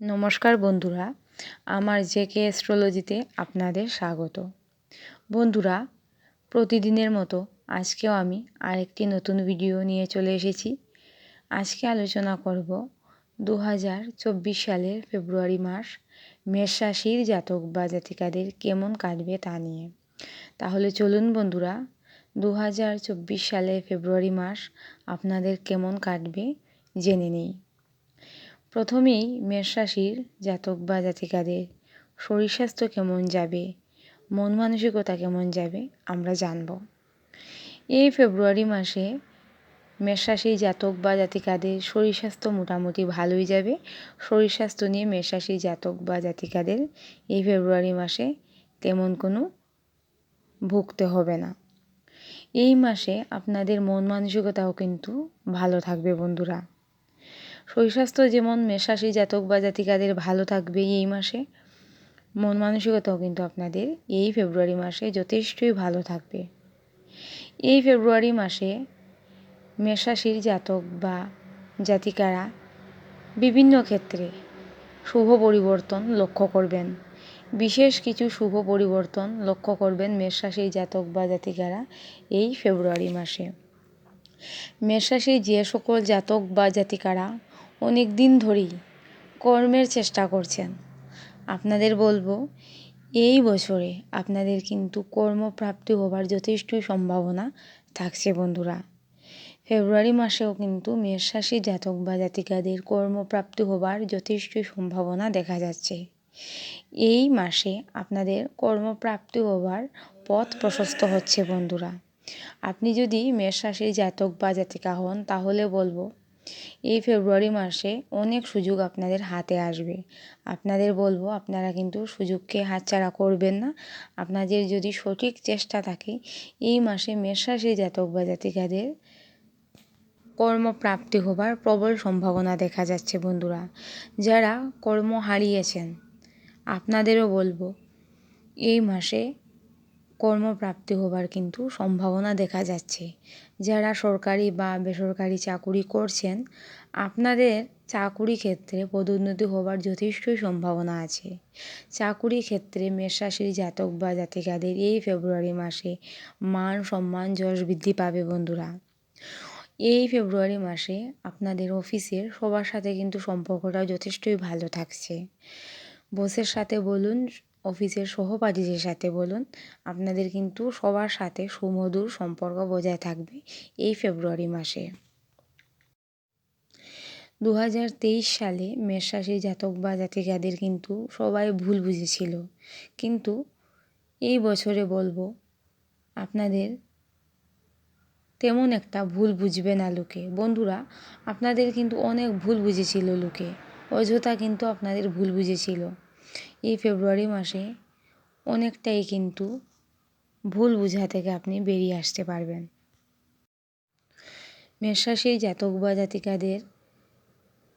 নমস্কার বন্ধুরা, আমার জেকে অ্যাস্ট্রোলজিতে আপনাদের স্বাগত। বন্ধুরা, প্রতিদিনের মতো আজকেও আমি আরেকটি নতুন ভিডিও নিয়ে চলে এসেছি। আজকে আলোচনা করব দু হাজার চব্বিশ সালের ফেব্রুয়ারি মাস, মেষ রাশির জাতক বা জাতিকাদের কেমন কাটবে তা নিয়ে। তাহলে চলুন বন্ধুরা দু হাজার চব্বিশ সালে ফেব্রুয়ারি মাস আপনাদের কেমন কাটবে জেনে নিই। প্রথমেই মেষ রাশির জাতক বা জাতিকাদের শরীর স্বাস্থ্য কেমন যাবে, মন মানসিকতা কেমন যাবে আমরা জানব। এই ফেব্রুয়ারি মাসে মেষ রাশির জাতক বা জাতিকাদের শরীর স্বাস্থ্য মোটামুটি ভালোই যাবে। শরীর স্বাস্থ্য নিয়ে মেষ রাশির জাতক বা জাতিকাদের এই ফেব্রুয়ারি মাসে তেমন কোনো ভুগতে হবে না। এই মাসে আপনাদের মন মানসিকতাও কিন্তু ভালো থাকবে বন্ধুরা। শরীর স্বাস্থ্য যেমন মেষাশি জাতক বা জাতিকাদের ভালো থাকবে এই মাসে। মন মানসিকতাও কিন্তু আপনাদের এই ফেব্রুয়ারি মাসে যথেষ্টই ভালো থাকবে। এই ফেব্রুয়ারি মাসে মেষাশির জাতক বা জাতিকারা বিভিন্ন ক্ষেত্রে শুভ পরিবর্তন লক্ষ্য করবেন। বিশেষ কিছু শুভ পরিবর্তন লক্ষ্য করবেন মেষরাশির জাতক বা জাতিকারা এই ফেব্রুয়ারি মাসে। মেষরাশির যে সকল জাতক বা জাতিকারা অনেক দিন ধরেই কর্মের চেষ্টা করছেন। আপনাদের বলব, এই বছরে আপনাদের কিন্তু কর্মপ্রাপ্তি হবার যথেষ্টই সম্ভাবনা থাকছে বন্ধুরা। ফেব্রুয়ারি মাসেও কিন্তু মেষ রাশি জাতক বা জাতিকাদের কর্মপ্রাপ্তি হবার যথেষ্টই সম্ভাবনা দেখা যাচ্ছে। এই মাসে আপনাদের কর্মপ্রাপ্তি হবার পথ প্রশস্ত হচ্ছে বন্ধুরা। আপনি যদি মেষ জাতক বা জাতিকা হন, তাহলে বলব এই ফেব্রুয়ারি মাসে অনেক সুযোগ আপনাদের হাতে আসবে। আপনাদের বলব, আপনারা কিন্তু সুযোগকে হাতছাড়া করবেন না। আপনাদের যদি সঠিক চেষ্টা থাকে, এই মাসে মেষরাশি জাতক বা জাতিকাদের কর্মপ্রাপ্তি হবার প্রবল সম্ভাবনা দেখা যাচ্ছে বন্ধুরা। যারা কর্ম হারিয়েছেন, আপনাদেরও বলব, এই মাসে কর্মপ্রাপ্তি হবার কিন্তু সম্ভাবনা দেখা যাচ্ছে। যারা সরকারি বা বেসরকারি চাকুরি করছেন, আপনাদের চাকুরি ক্ষেত্রে পদোন্নতি হবার যথেষ্টই সম্ভাবনা আছে। চাকুরি ক্ষেত্রে মেষরাশির জাতক বা জাতিকাদের এই ফেব্রুয়ারি মাসে মান, সম্মান, যশ বৃদ্ধি পাবে বন্ধুরা। এই ফেব্রুয়ারি মাসে আপনাদের অফিসের সবার সাথে কিন্তু সম্পর্কটা যথেষ্টই ভালো থাকছে। বসের সাথে বলুন অফিসের সহপাঠীদের সাথে বলুন, আপনাদের কিন্তু সবার সাথে সুমধুর সম্পর্ক বজায় থাকবে এই ফেব্রুয়ারি মাসে। দু হাজার তেইশ সালে মেষরাশি জাতক বা জাতিকাদের কিন্তু সবাই ভুল বুঝেছিল। কিন্তু এই বছরে বলব, আপনাদের তেমন একটা ভুল বুঝবে না লোকে। বন্ধুরা, আপনাদের কিন্তু অনেক ভুল বুঝেছিল লোকে। অযথা কিন্তু আপনাদের ভুল বুঝেছিল। এই ফেব্রুয়ারি মাসে অনেকটাই কিন্তু ভুল বুঝা থেকে আপনি বেরিয়ে আসতে পারবেন। মেষরাশির জাতক বা জাতিকাদের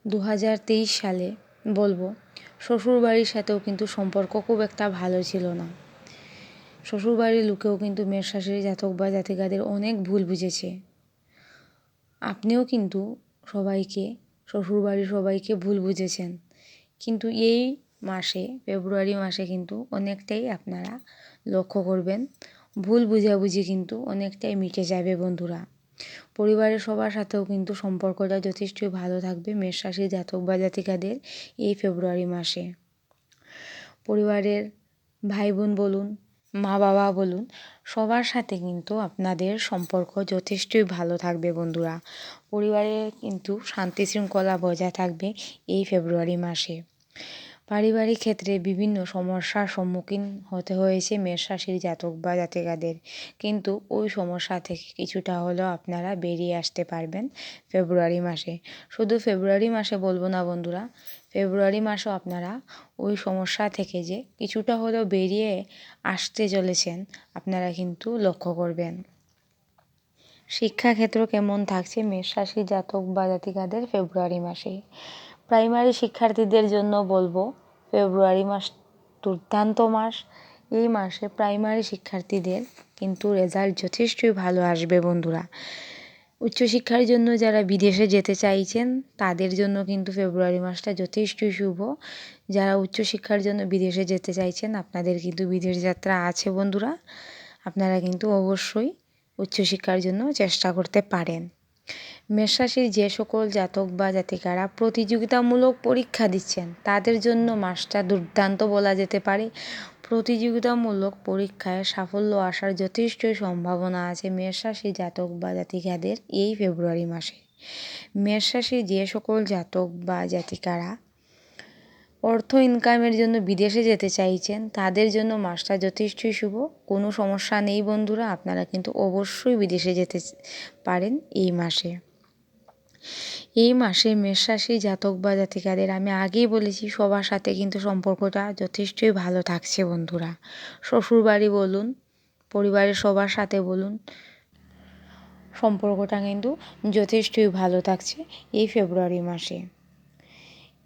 দু হাজার তেইশ সালে বলব, শ্বশুরবাড়ির সাথেও কিন্তু সম্পর্ক খুব একটা ভালো ছিল না। শ্বশুরবাড়ির লোকেও কিন্তু মেষরাশির জাতক বা জাতিকাদের অনেক ভুল বুঝেছে। আপনিও কিন্তু সবাইকে, শ্বশুরবাড়ির সবাইকে ভুল বুঝেছেন। কিন্তু এই মাসে, ফেব্রুয়ারি মাসে কিন্তু অনেকটাই আপনারা লক্ষ্য করবেন। ভুল বুঝাবুঝি কিন্তু অনেকটাই মিটে যাবে বন্ধুরা। পরিবারের সবার সাথেও কিন্তু সম্পর্কটা যথেষ্টই ভালো থাকবে মেষ জাতক বা জাতিকাদের এই ফেব্রুয়ারি মাসে। পরিবারের ভাই বোন বলুন মা বাবা বলুন, সবার সাথে কিন্তু আপনাদের সম্পর্ক যথেষ্টই ভালো থাকবে বন্ধুরা। পরিবারে কিন্তু শান্তি শৃঙ্খলা বজায় থাকবে এই ফেব্রুয়ারি মাসে। পারিবারিক ক্ষেত্রে বিভিন্ন সমস্যার সম্মুখীন হতে হয়েছে মেষ রাশির জাতক বা জাতিকাদের। কিন্তু ওই সমস্যা থেকে কিছুটা হলেও আপনারা বেরিয়ে আসতে পারবেন ফেব্রুয়ারি মাসে। শুধু ফেব্রুয়ারি মাসে বলব না বন্ধুরা, ফেব্রুয়ারি মাসেও আপনারা ওই সমস্যা থেকে যে কিছুটা হলেও বেরিয়ে আসতে চলেছেন, আপনারা কিন্তু লক্ষ্য করবেন। শিক্ষাক্ষেত্র কেমন থাকছে মেষ রাশি জাতক বা জাতিকাদের ফেব্রুয়ারি মাসে? প্রাইমারি শিক্ষার্থীদের জন্য বলব, ফেব্রুয়ারি মাস দুর্দান্ত মাস। এই মাসে প্রাইমারি শিক্ষার্থীদের কিন্তু রেজাল্ট যথেষ্টই ভালো আসবে বন্ধুরা। উচ্চশিক্ষার জন্য যারা বিদেশে যেতে চাইছেন, তাদের জন্য কিন্তু ফেব্রুয়ারি মাসটা যথেষ্টই শুভ। যারা উচ্চশিক্ষার জন্য বিদেশে যেতে চাইছেন, আপনাদের কিন্তু বিদেশ যাত্রা আছে বন্ধুরা। আপনারা কিন্তু অবশ্যই উচ্চশিক্ষার জন্য চেষ্টা করতে পারেন। মেষরাশির যে সকল জাতক বা জাতিকারা প্রতিযোগিতামূলক পরীক্ষা দিচ্ছেন, তাদের জন্য মাসটা দুর্দান্ত বলা যেতে পারে। প্রতিযোগিতামূলক পরীক্ষায় সাফল্য আসার যথেষ্ট সম্ভাবনা আছে মেষরাশি জাতক বা জাতিকাদের এই ফেব্রুয়ারি মাসে। মেষরাশি যে সকল জাতক বা জাতিকারা অর্থ ইনকামের জন্য বিদেশে যেতে চাইছেন, তাদের জন্য মাসটা যথেষ্টই শুভ। কোনো সমস্যা নেই বন্ধুরা, আপনারা কিন্তু অবশ্যই বিদেশে যেতে পারেন এই মাসে। এই মাসে মেষরাশি জাতক বা জাতিকাদের, আমি আগেই বলেছি, সবার সাথে কিন্তু সম্পর্কটা যথেষ্টই ভালো থাকছে বন্ধুরা। শ্বশুরবাড়ি বলুন, পরিবারের সবার সাথে বলুন, সম্পর্কটা কিন্তু যথেষ্টই ভালো থাকছে এই ফেব্রুয়ারি মাসে।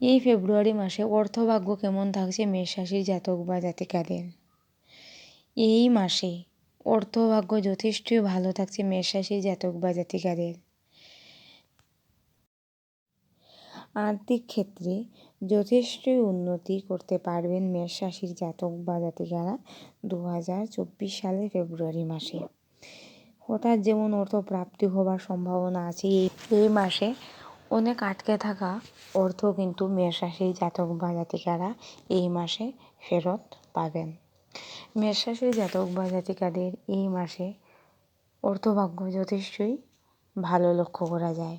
এই ফেব্রুয়ারি মাসে অর্থভাগ্য কেমন থাকছে মেষরাশির জাতক বা জাতিকাদের? এই মাসে অর্থভাগ্য যথেষ্টই ভালো থাকছে মেষরাশির জাতক বা জাতিকাদের। আর্থিক ক্ষেত্রে যথেষ্টই উন্নতি করতে পারবেন মেষ রাশির জাতক বা জাতিকারা দু হাজার চব্বিশ সালের ফেব্রুয়ারি মাসে। হঠাৎ যেমন অর্থ প্রাপ্তি হবার সম্ভাবনা আছে, এই মাসে অনেক আটকে থাকা অর্থ কিন্তু মেষ রাশির জাতক বা জাতিকারা এই মাসে ফেরত পাবেন। মেষ রাশির জাতক বা জাতিকাদের এই মাসে অর্থভাগ্য যথেষ্টই ভালো লক্ষ্য করা যায়।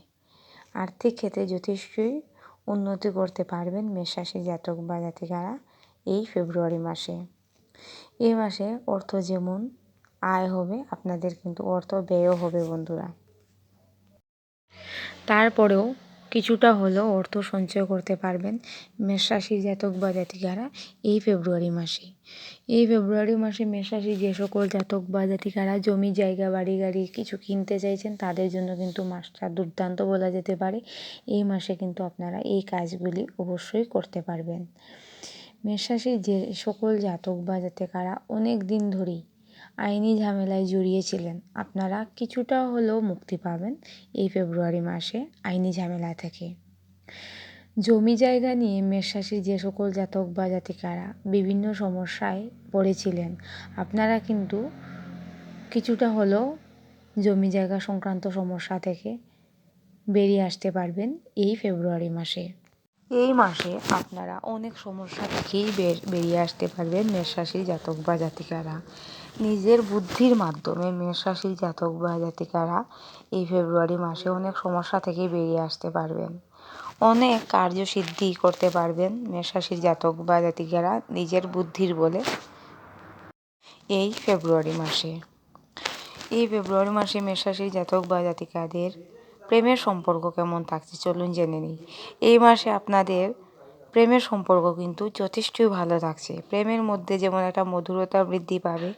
আর্থিক ক্ষেত্রে যথেষ্টই উন্নতি করতে পারবেন মেষরাশি জাতক বা জাতিকারা এই ফেব্রুয়ারি মাসে। এই মাসে অর্থ যেমন আয় হবে, আপনাদের কিন্তু অর্থ ব্যয়ও হবে বন্ধুরা। তারপরেও কিছুটা হলেও অর্থ সঞ্চয় করতে পারবেন মেষরাশি জাতক বা জাতিকারা এই ফেব্রুয়ারি মাসে। এই ফেব্রুয়ারি মাসে মেষরাশি যে সকল জাতক বা জাতিকারা জমি, জায়গা, বাড়ি, গাড়ি কিছু কিনতে চাইছেন, তাদের জন্য কিন্তু মাসটা দুর্দান্ত বলা যেতে পারে। এই মাসে কিন্তু আপনারা এই কাজগুলি অবশ্যই করতে পারবেন। মেষরাশির যে সকল জাতক বা জাতিকারা অনেক দিন ধরেই আইনি ঝামেলায় জড়িয়েছিলেন। আপনারা কিছুটা হলেও মুক্তি পাবেন এই ফেব্রুয়ারি মাসে আইনি ঝামেলা থেকে। জমি জায়গা নিয়ে মেষরাশির যে সকল জাতক বা জাতিকারা বিভিন্ন সমস্যায় পড়েছিলেন, আপনারা কিন্তু কিছুটা হলেও জমি জায়গা সংক্রান্ত সমস্যা থেকে বেরিয়ে আসতে পারবেন এই ফেব্রুয়ারি মাসে। এই মাসে আপনারা অনেক সমস্যা থেকেই বেরিয়ে আসতে পারবেন মেষরাশির জাতক বা জাতিকারা। নিজের বুদ্ধির মাধ্যমে মেষরাশির জাতক বা জাতিকারা এই ফেব্রুয়ারি মাসে অনেক সমস্যা থেকে বেরিয়ে আসতে পারবেন। অনেক কার্যসিদ্ধি করতে পারবেন মেষরাশির জাতক বা জাতিকারা নিজের বুদ্ধির বলে এই ফেব্রুয়ারি মাসে। এই ফেব্রুয়ারি মাসে মেষরাশির জাতক বা জাতিকাদের প্রেমের সম্পর্ক কেমন থাকছে চলুন জেনে নিই। এই মাসে আপনাদের প্রেমের সম্পর্ক কিন্তু যথেষ্টই ভালো থাকছে। প্রেমের মধ্যে যেমন একটা মধুরতা বৃদ্ধি পাবে,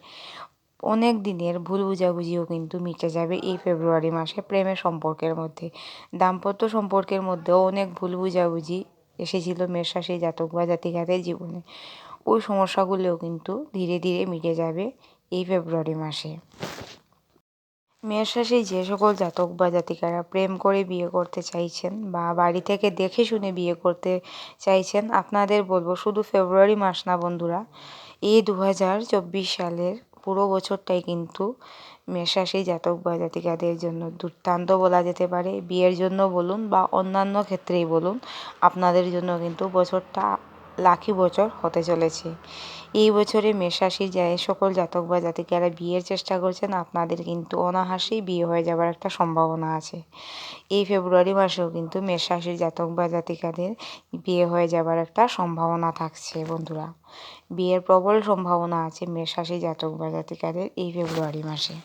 অনেক দিনের ভুল বুঝাবুঝিও কিন্তু মিটে যাবে এই ফেব্রুয়ারি মাসে প্রেমের সম্পর্কের মধ্যে। দাম্পত্য সম্পর্কের মধ্যেও অনেক ভুল বুঝাবুঝি এসেছিল মেষরাশি জাতক বা জাতিকাদের জীবনে। ওই সমস্যাগুলোও কিন্তু ধীরে ধীরে মিটে যাবে এই ফেব্রুয়ারি মাসে। মেষরাশি যে সকল জাতক বা জাতিকারা প্রেম করে বিয়ে করতে চাইছেন বা বাড়ি থেকে দেখে শুনে বিয়ে করতে চাইছেন, আপনাদের বলব শুধু ফেব্রুয়ারি মাস না বন্ধুরা, এই দু হাজার চব্বিশ সালের পুরো বছরটাই কিন্তু মেষরাশি জাতক বা জাতিকাদের জন্য দুর্দান্ত বলা যেতে পারে। বিয়ের জন্য বলুন বা অন্যান্য ক্ষেত্রেই বলুন, আপনাদের জন্য কিন্তু বছরটা লাখি বছর হতে চলেছে। এই বছরে মেষরাশির যে সকল জাতক বা জাতিকারা বিয়ের চেষ্টা করছেন, আপনাদের কিন্তু অনাহাসেই বিয়ে হয়ে যাবার একটা সম্ভাবনা আছে। এই ফেব্রুয়ারি মাসেও কিন্তু মেষরাশির জাতক বা জাতিকাদের বিয়ে হয়ে যাবার একটা সম্ভাবনা থাকছে বন্ধুরা। বিয়ের প্রবল সম্ভাবনা আছে মেষরাশি জাতক বা জাতিকাদের এই ফেব্রুয়ারি মাসে।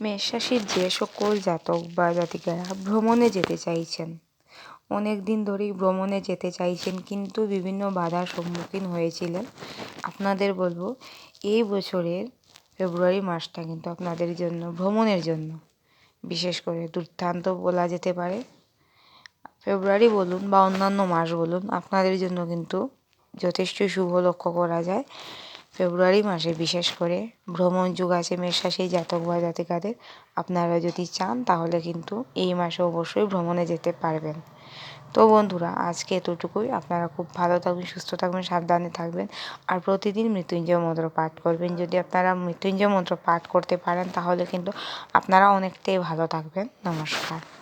মেষরাশির যে সকল জাতক বা জাতিকারা ভ্রমণে যেতে চাইছেন অনেক দিন ধরেই ভ্রমণে যেতে চাইছেন, কিন্তু বিভিন্ন বাধার সম্মুখীন হয়েছিলেন। আপনাদের বলব, এই বছরের ফেব্রুয়ারি মাসটা কিন্তু আপনাদের জন্য, ভ্রমণের জন্য বিশেষ করে দুর্দান্ত বলা যেতে পারে। ফেব্রুয়ারি বলুন বা অন্যান্য মাস বলুন, আপনাদের জন্য কিন্তু যথেষ্ট শুভ লক্ষ্য করা যায়। ফেব্রুয়ারি মাসে বিশেষ করে ভ্রমণ যুগ আছে মেষরাশি জাতক বা জাতিকাদের। আপনারা যদি চান, তাহলে কিন্তু এই মাসে অবশ্যই ভ্রমণে যেতে পারবেন। তো বন্ধুরা, আজকে এতটুকুই। আপনারা খুব ভালো থাকবেন, সুস্থ থাকবেন, সাবধানে থাকবেন। আর প্রতিদিন মৃত্যুঞ্জয় মন্ত্র পাঠ করবেন। যদি আপনারা মৃত্যুঞ্জয় মন্ত্র পাঠ করতে পারেন, তাহলে কিন্তু আপনারা অনেকটাই ভালো থাকবেন। নমস্কার।